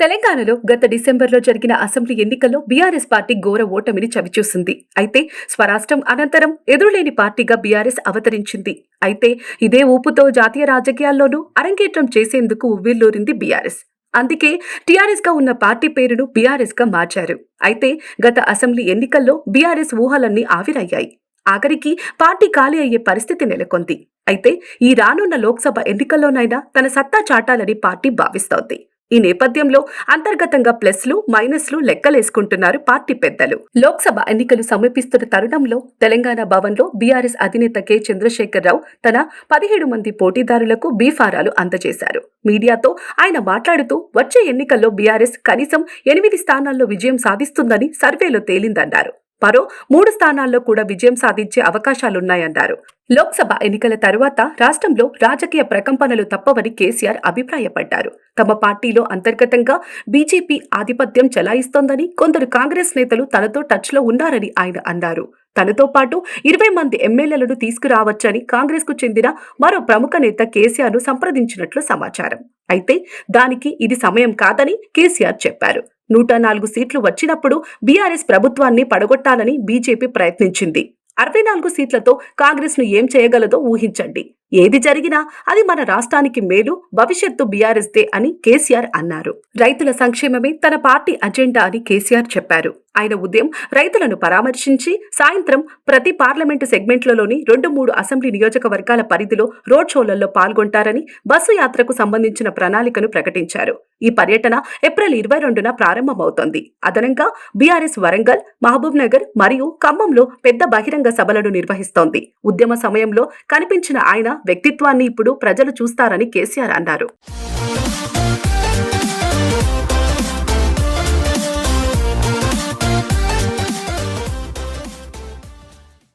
తెలంగాణలో గత డిసెంబర్లో జరిగిన అసెంబ్లీ ఎన్నికల్లో బీఆర్ఎస్ పార్టీ ఘోర ఓటమిని చవిచూసింది. అయితే స్వరాష్ట్రం అనంతరం ఎదురులేని పార్టీగా బీఆర్ఎస్ అవతరించింది. అయితే ఇదే ఊపుతో జాతీయ రాజకీయాల్లోనూ అరంగేట్రం చేసేందుకు ఉవ్విల్లూరింది బీఆర్ఎస్. అందుకే టీఆర్ఎస్గా ఉన్న పార్టీ పేరును బీఆర్ఎస్గా మార్చారు. అయితే గత అసెంబ్లీ ఎన్నికల్లో బీఆర్ఎస్ ఊహలన్నీ ఆవిరయ్యాయి. ఆఖరికి పార్టీ ఖాళీ అయ్యే పరిస్థితి నెలకొంది. అయితే ఈ రానున్న లోక్సభ ఎన్నికల్లోనైనా తన సత్తా చాటాలని పార్టీ భావిస్తోంది. ఈ నేపథ్యంలో అంతర్గతంగా ప్లస్లు మైనస్లు లెక్కలేసుకుంటున్నారు పార్టీ పెద్దలు. లోక్సభ ఎన్నికలు సమీపిస్తున్న తరుణంలో తెలంగాణ భవన్లో బీఆర్ఎస్ అధినేత కె. చంద్రశేఖరరావు తన పదిహేడు మంది పోటీదారులకు బీఫారాలు అందజేశారు. మీడియాతో ఆయన మాట్లాడుతూ వచ్చే ఎన్నికల్లో బీఆర్ఎస్ కనీసం ఎనిమిది స్థానాల్లో విజయం సాధిస్తుందని సర్వేలో తేలిందన్నారు. మరో మూడు స్థానాల్లో కూడా విజయం సాధించే అవకాశాలున్నాయన్నారు. లోక్సభ ఎన్నికల తరువాత రాష్ట్రంలో రాజకీయ ప్రకంపనలు తప్పవని కేసీఆర్ అభిప్రాయపడ్డారు. తమ పార్టీలో అంతర్గతంగా బీజేపీ ఆధిపత్యం చెలాయిస్తోందని కొందరు కాంగ్రెస్ నేతలు తనతో టచ్లో ఉన్నారని ఆయన అన్నారు. తనతో పాటు ఇరవై మంది ఎమ్మెల్యేలను తీసుకురావచ్చని కాంగ్రెస్కు చెందిన మరో ప్రముఖ నేత కేసీఆర్ను సంప్రదించినట్లు సమాచారం. అయితే దానికి ఇది సమయం కాదని కేసీఆర్ చెప్పారు. నూట నాలుగు సీట్లు వచ్చినప్పుడు బీఆర్ఎస్ ప్రభుత్వాన్ని పడగొట్టాలని బీజేపీ ప్రయత్నించింది. అరవై నాలుగు సీట్లతో కాంగ్రెస్ను ఏం చేయగలదో ఊహించండి. ఏది జరిగినా అది మన రాష్ట్రానికి మేలు భవిష్యత్తు బీఆర్ఎస్ దే అని కేసీఆర్ అన్నారు. రైతుల సంక్షేమమే తన పార్టీ అజెండా అని కేసీఆర్ చెప్పారు. ఆయన ఉదయం రైతులను పరామర్శించి సాయంత్రం ప్రతి పార్లమెంటు సెగ్మెంట్లలోని రెండు మూడు అసెంబ్లీ నియోజకవర్గాల పరిధిలో రోడ్ షోలలో పాల్గొంటారని బస్సు యాత్రకు సంబంధించిన ప్రణాళికను ప్రకటించారు. ఈ పర్యటన ఏప్రిల్ ఇరవై రెండున ప్రారంభమవుతోంది. అదనంగా బీఆర్ఎస్ వరంగల్ మహబూబ్ నగర్ మరియు ఖమ్మంలో పెద్ద బహిరంగ సభలను నిర్వహిస్తోంది. ఉద్యమ సమయంలో కనిపించిన ఆయన వ్యక్తిత్వాన్ని ఇప్పుడు ప్రజలు చూస్తారని కేసీఆర్ అన్నారు.